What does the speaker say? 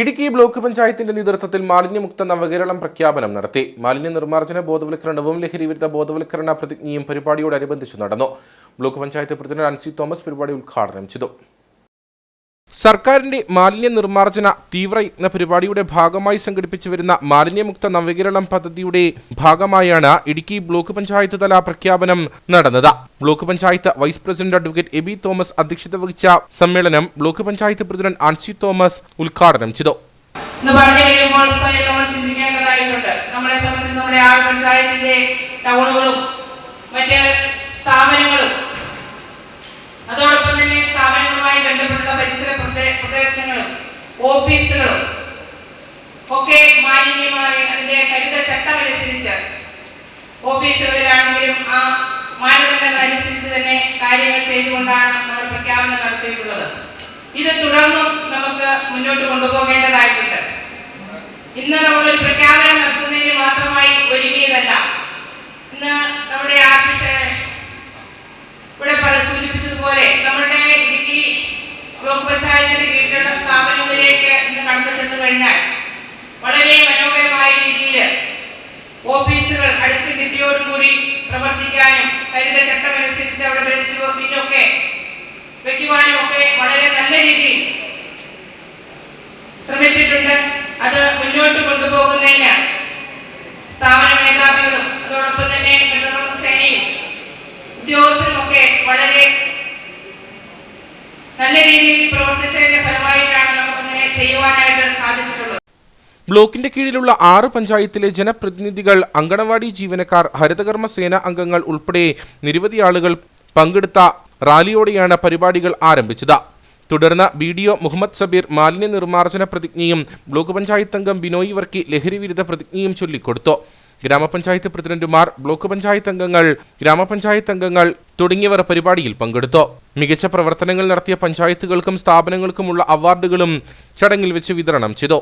Idukki block പഞ്ചായത്തിന്റെ നേതൃത്വത്തിൽ മാലിന്യമുക്ത നവകേരളം പ്രഖ്യാപനം നടത്തി. മാലിന്യ നിർമ്മാർജന ബോധവൽക്കരണവും ലഹരി വിരുദ്ധ ബോധവൽക്കരണ പ്രതിജ്ഞയും പരിപാടിയോടനുബന്ധിച്ച് നടന്നു. ബ്ലോക്ക് പഞ്ചായത്ത് പ്രസിഡന്റ് അൻസി തോമസ് പരിപാടി ഉദ്ഘാടനം ചെയ്തു. സർക്കാരിന്റെ മാലിന്യ നിർമ്മാർജന തീവ്രയജ്ഞ പരിപാടിയുടെ ഭാഗമായി സംഘടിപ്പിച്ചു വരുന്ന മാലിന്യമുക്ത നവീകരണം പദ്ധതിയുടെ ഭാഗമായാണ് ഇടുക്കി ബ്ലോക്ക് പഞ്ചായത്ത് തല പ്രഖ്യാപനം നടന്നത്. Block panchayat vice president advocate Aby Thomas അധ്യക്ഷത വഹിച്ച സമ്മേളനം ബ്ലോക്ക് പഞ്ചായത്ത് പ്രസിഡന്റ് ആൻസി തോമസ് ഉദ്ഘാടനം ചെയ്തു. നമ്മളെ സംബന്ധിച്ച് ആ പഞ്ചായത്തിന്റെ ടൗണുകളും മറ്റ് പ്രദേശങ്ങളും ഓഫീസുകളും ഒക്കെ മാലിന്യമായി അതിന്റെ ഹരിത ചട്ടമനുസരിച്ച് ഓഫീസുകളിലാണെങ്കിലും ആ മാനദണ്ഡങ്ങൾ അനുസരിച്ച് തന്നെ കാര്യങ്ങൾ ചെയ്തുകൊണ്ടാണ് നമ്മൾ പ്രഖ്യാപനം നടത്തിയിട്ടുള്ളത്. ഇത് തുടർന്നും നമുക്ക് മുന്നോട്ട് കൊണ്ടുപോകേണ്ടതായിട്ടുണ്ട്. ഇന്ന് നമ്മൾ ഒരു പ്രഖ്യാപനം നടത്തുന്നതിന് മാത്രമായി ഒരുങ്ങിയതല്ല ഇന്ന് നമ്മുടെ ആർട്ടിഷ ഇവിടെ പല സൂചിപ്പിച്ചതുപോലെ നമ്മുടെ ഇടുക്കി ബ്ലോക്ക് പഞ്ചായത്തിന്റെ കീഴിലുള്ള സ്ഥാപനങ്ങളിലേക്ക് ഇന്ന് കടന്നു ചെന്നു കഴിഞ്ഞാൽ വളരെ മനോഹരമായ രീതിയിൽ ഓഫീസുകൾ അടുക്കി ചിട്ടയോടുകൂടി പ്രവർത്തിക്കാനും ഹരിത ചട്ടമനുസരിച്ച് അവിടെ വേസ്റ്റ് ബിന്നൊക്കെ വെക്കുവാനും ഒക്കെ വളരെ നല്ല രീതിയിൽ ശ്രമിച്ചിട്ടുണ്ട്. അത് മുന്നോട്ട് കൊണ്ടുപോകുന്നതിന് സ്ഥാപന മേധാവികളും അതോടൊപ്പം തന്നെ സേനയും ഉദ്യോഗസ്ഥരും ഒക്കെ വളരെ നല്ല രീതിയിൽ പ്രവർത്തിച്ചതിന്റെ ബ്ലോക്കിന്റെ കീഴിലുള്ള ആറ് പഞ്ചായത്തിലെ ജനപ്രതിനിധികൾ അങ്കണവാടി ജീവനക്കാർ ഹരിതകർമ്മ സേന അംഗങ്ങൾ ഉൾപ്പെടെ നിരവധി ആളുകൾ പങ്കെടുത്ത റാലിയോടെയാണ് പരിപാടികൾ ആരംഭിച്ചത്. തുടർന്ന് B D O Muhammad Sabir മാലിന്യ നിർമ്മാർജന പ്രതിജ്ഞയും ബ്ലോക്ക് പഞ്ചായത്ത് അംഗം ബിനോയ് വർക്കി ലഹരി വിരുദ്ധ പ്രതിജ്ഞയും ചൊല്ലിക്കൊടുത്തു. ഗ്രാമപഞ്ചായത്ത് പ്രസിഡന്റുമാർ ബ്ലോക്ക് പഞ്ചായത്ത് അംഗങ്ങൾ ഗ്രാമപഞ്ചായത്ത് അംഗങ്ങൾ തുടങ്ങിയവർ പരിപാടിയിൽ പങ്കെടുത്തു. മികച്ച പ്രവർത്തനങ്ങൾ നടത്തിയ പഞ്ചായത്തുകൾക്കും സ്ഥാപനങ്ങൾക്കുമുള്ള അവാർഡുകളും ചടങ്ങിൽ വെച്ച് വിതരണം ചെയ്തു.